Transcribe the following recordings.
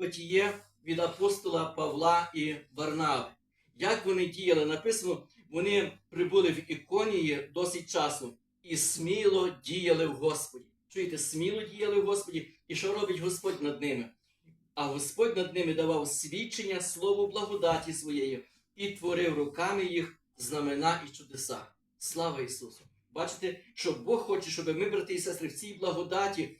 Потіє від апостола Павла і Варнави. Як вони діяли? Написано, вони прибули в Іконії досить часу і сміло діяли в Господі. Чуєте, сміло діяли в Господі, і що робить Господь над ними? А Господь над ними давав свідчення слову благодаті своєї і творив руками їх знамена і чудеса. Слава Ісусу! Бачите, що Бог хоче, щоб ми, брати і сестри, в цій благодаті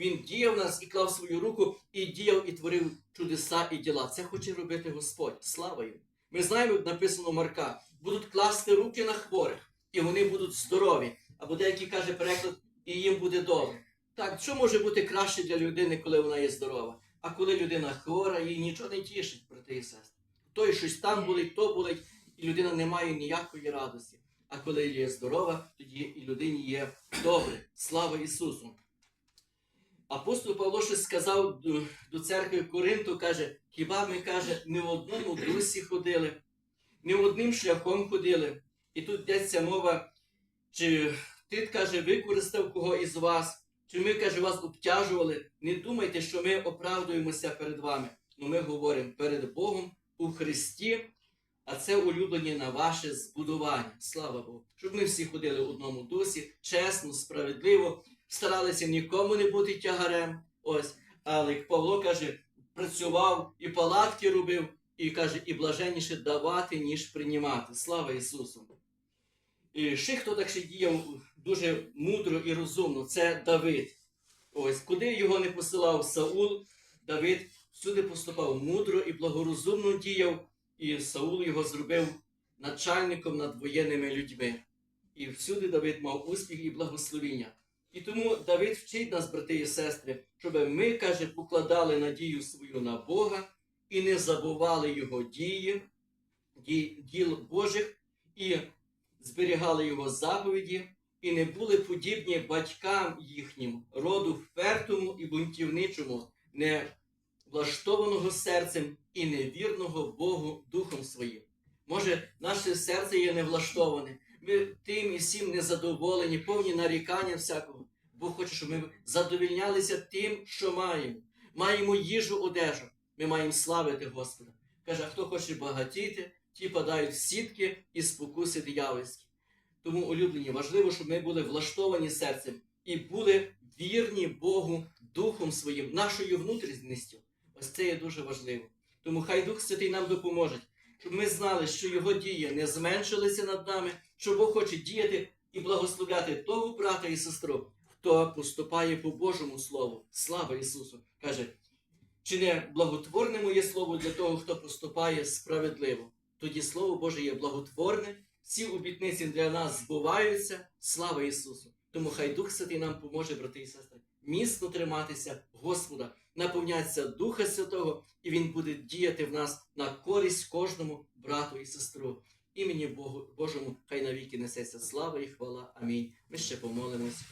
Він діяв нас і клав свою руку, і діяв, і творив чудеса і діла. Це хоче робити Господь. Слава йому! Ми знаємо, написано Марка, будуть класти руки на хворих, і вони будуть здорові. Або деякий каже переклад, і їм буде добре. Так, що може бути краще для людини, коли вона є здорова? А коли людина хвора, їй нічого не тішить, брати і сестри. Той щось там болить, то болить, і людина не має ніякої радості. А коли є здорова, тоді і людині є добре. Слава Ісусу! Апостол Павло щось сказав до, до церкви Коринту, каже, хіба ми каже, не в одному дусі ходили, не одним шляхом ходили. І тут йдеться мова, чи ти каже, використав кого із вас, чи ми каже, вас обтяжували. Не думайте, що ми оправдуємося перед вами. Ну ми говоримо перед Богом у Христі, а це улюблені на ваше збудування. Слава Богу. Щоб ми всі ходили в одному дусі, чесно, справедливо, старалися нікому не бути тягарем. Ось, але як Павло каже, працював і палатки робив, і каже, і блаженніше давати, ніж приймати. Слава Ісусу! І ще хто так ще діяв дуже мудро і розумно, це Давид. Ось, куди його не посилав Саул, Давид всюди поступав мудро і благорозумно діяв, і Саул його зробив начальником над воєнними людьми. І всюди Давид мав успіх і благословіння. І тому Давид вчить нас, брати і сестри, щоб ми, каже, покладали надію свою на Бога і не забували Його дії, ді- діл Божих, і зберігали Його заповіді, і не були подібні батькам їхнім, роду впертому і бунтівничому, не влаштованого серцем і невірного Богу духом своїм. Може, наше серце є невлаштоване, ми тим і всім незадоволені, повні нарікання всякого. Бог хоче, щоб ми задовільнялися тим, що маємо. Маємо їжу, одежу. Ми маємо славити Господа. Каже, хто хоче багатіти, ті падають в сітки і спокуси диявольські. Тому, улюблені, важливо, щоб ми були влаштовані серцем і були вірні Богу Духом своїм, нашою внутрішністю. Ось це є дуже важливо. Тому хай Дух Святий нам допоможе, щоб ми знали, що Його дії не зменшилися над нами, що Бог хоче діяти і благословляти того брата і сестру, хто поступає по Божому Слову. Слава Ісусу! Каже, чи не благотворне моє слово для того, хто поступає справедливо? Тоді Слово Боже є благотворне, всі обітниці для нас збуваються. Слава Ісусу! Тому хай Дух Святий нам поможе, брати і сестри, міцно триматися Господа, наповнятися Духа Святого, і Він буде діяти в нас на користь кожному брату і сестру. Імені Богу Божому, хай навіки несеться слава і хвала. Амінь. Ми ще помолимось.